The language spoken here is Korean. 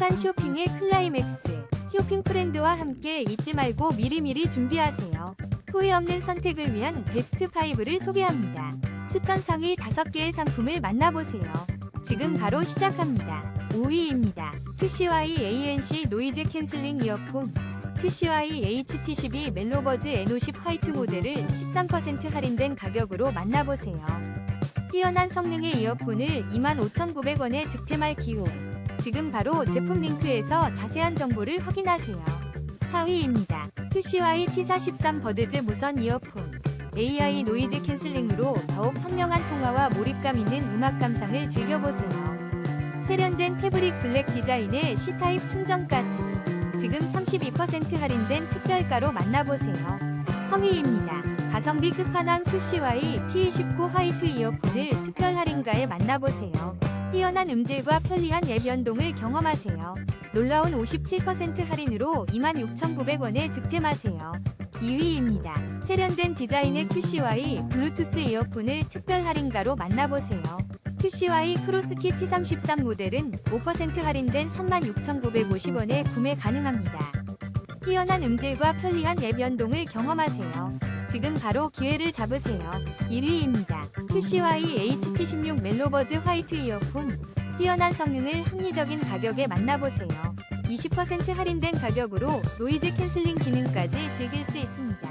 행복한 쇼핑의 클라이맥스. 쇼핑 프렌드와 함께 잊지 말고 미리미리 준비하세요. 후회 없는 선택을 위한 베스트 5를 소개합니다. 추천 상위 5개의 상품을 만나보세요. 지금 바로 시작합니다. 5위입니다. QCY ANC 노이즈 캔슬링 이어폰. QCY HT12 멜로버즈 N50 화이트 모델을 13% 할인된 가격으로 만나보세요. 뛰어난 성능의 이어폰을 25,900원에 득템할 기회. 지금 바로 제품 링크에서 자세한 정보를 확인하세요. 4위입니다. QCY T43 버드즈 무선 이어폰. AI 노이즈 캔슬링으로 더욱 선명한 통화와 몰입감 있는 음악 감상을 즐겨보세요. 세련된 패브릭 블랙 디자인의 C타입 충전까지. 지금 32% 할인된 특별가로 만나보세요. 3위입니다. 가성비 끝판왕 QCY T29 화이트 이어폰을 특별 할인가에 만나보세요. 뛰어난 음질과 편리한 앱 연동을 경험하세요. 놀라운 57% 할인으로 26,900원에 득템하세요. 2위입니다. 세련된 디자인의 QCY 블루투스 이어폰을 특별 할인가로 만나보세요. QCY 크로스키 T33 모델은 5% 할인된 36,950원에 구매 가능합니다. 뛰어난 음질과 편리한 앱 연동을 경험하세요. 바로 기회를 잡으세요. 1위입니다. QCY HT16 멜로버즈 화이트 이어폰. 뛰어난 성능을 합리적인 가격에 만나보세요. 20% 할인된 가격으로 노이즈 캔슬링 기능까지 즐길 수 있습니다.